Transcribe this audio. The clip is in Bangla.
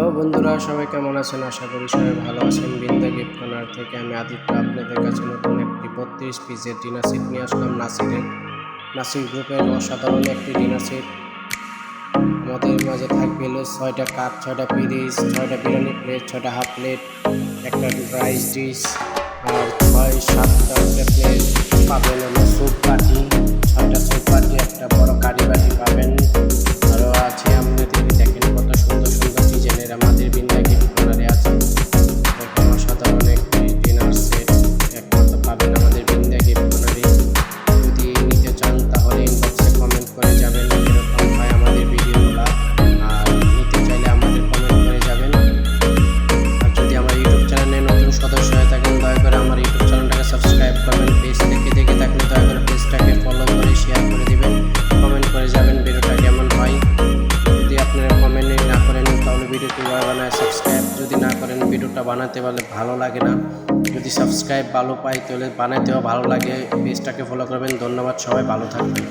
হ্যালো বন্ধুরা, সবাই কেমন আছেন? আশা করি সবাই ভালো আছেন। বিন্দা গিফট কর্নার থেকে আমি আদিত্য, আপনাদের কাছে নতুন একটি বত্রিশ পিসের ডিনার নিয়ে আসলাম নাসিরের। নাসির গ্রুপের অসাধারণ একটি ডিনার সেট। আমাদের মাঝে থাকবে ছয়টা কাপ, ছয়টা পিরিস ছয়টা বিরিয়ানি প্লেট ছয়টা হাফ প্লেট একটা রাইস ডিশ আর ছয়, সাতটা প্লেট পাবেন হলো স্যুপ বাটি, ছয়টা স্যুপ বাটি, একটা বড় কারি বাটি পাবেন। আরও আছে আমাদের করেন না বানায় সাবস্ক্রাইব যদি না করেন, ভিডিওটা বানাতে পারলে ভালো লাগে না। যদি সাবস্ক্রাইব ভালো পাই, তাহলে বানাতেও ভালো লাগে। পেজটাকে ফলো করবেন। ধন্যবাদ, সবাই ভালো থাকবেন।